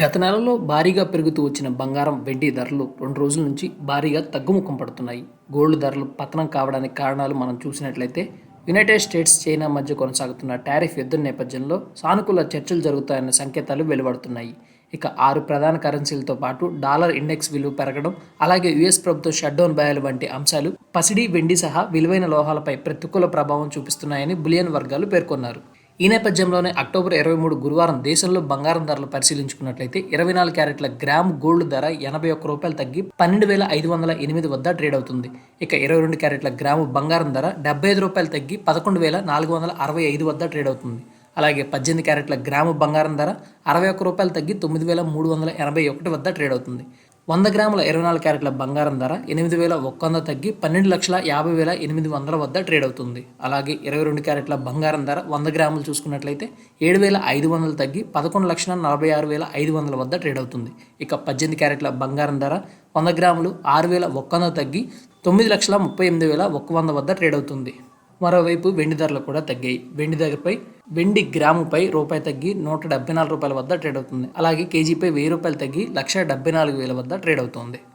గత నెలలో భారీగా పెరుగుతూ వచ్చిన బంగారం వెండి ధరలు రెండు రోజుల నుంచి భారీగా తగ్గుముఖం పడుతున్నాయి. గోల్డ్ ధరలు పతనం కావడానికి కారణాలు మనం చూసినట్లయితే యునైటెడ్ స్టేట్స్ చైనా మధ్య కొనసాగుతున్న టారిఫ్ యుద్ధం నేపథ్యంలో సానుకూల చర్చలు జరుగుతాయన్న సంకేతాలు వెలువడుతున్నాయి. ఇక ఆరు ప్రధాన కరెన్సీలతో పాటు డాలర్ ఇండెక్స్ విలువ పెరగడం అలాగే యుఎస్ ప్రభుత్వం షట్డౌన్ భయాలు వంటి అంశాలు పసిడి వెండి సహా విలువైన లోహాలపై ప్రతికూల ప్రభావం చూపిస్తున్నాయని బులియన్ వర్గాలు పేర్కొన్నారు. ఈ నేపథ్యంలోనే అక్టోబర్ ఇరవై మూడు గురువారం దేశంలో బంగారం ధరలు పరిశీలించుకున్నట్లయితే ఇరవై నాలుగు క్యారెట్ల గ్రామ్ గోల్డ్ ధర ఎనభై ఒక్క రూపాయలు తగ్గి పన్నెండు వేల ఐదు వందల ఎనిమిది వద్ద ట్రేడ్ అవుతుంది. ఇక ఇరవై రెండు క్యారెట్ల గ్రాము బంగారం ధర డెబ్బై ఐదు రూపాయలు తగ్గి పదకొండు వేల నాలుగు వందల అరవై ఐదు వద్ద ట్రేడ్ అవుతుంది. అలాగే పద్దెనిమిది క్యారెట్ల గ్రాము బంగారం ధర అరవై ఒక్క రూపాయలు తగ్గి తొమ్మిది వేల మూడు వందల ఎనభై ఒకటి వద్ద ట్రేడ్ అవుతుంది. వంద గ్రాముల ఇరవై నాలుగు క్యారెట్ల బంగారం ధర ఎనిమిది వేల ఒక్క వంద తగ్గి పన్నెండు లక్షల యాభై వేల ఎనిమిది వందల వద్ద ట్రేడ్ అవుతుంది. అలాగే ఇరవై రెండు క్యారెట్ల బంగారం ధర వంద గ్రాములు చూసుకున్నట్లయితే ఏడు వేల ఐదు వందలు తగ్గి పదకొండు లక్షల నలభై ఆరు వేల ఐదు వందల వద్ద ట్రేడ్ అవుతుంది. ఇక పద్దెనిమిది క్యారెట్ల బంగారం ధర వంద గ్రాములు ఆరు వేల ఒక్క వంద తగ్గి తొమ్మిది లక్షల ముప్పై ఎనిమిది వేల ఒక్క వంద వద్ద ట్రేడ్ అవుతుంది. మరోవైపు వెండి ధరలు కూడా తగ్గాయి. వెండి ధరపై వెండి గ్రాముపై రూపాయి తగ్గి నూట డెబ్బై నాలుగు రూపాయల వద్ద ట్రేడ్ అవుతుంది. అలాగే కేజీపై వెయ్యి రూపాయలు తగ్గి లక్ష డెబ్బై నాలుగు వేల వద్ద ట్రేడ్ అవుతుంది.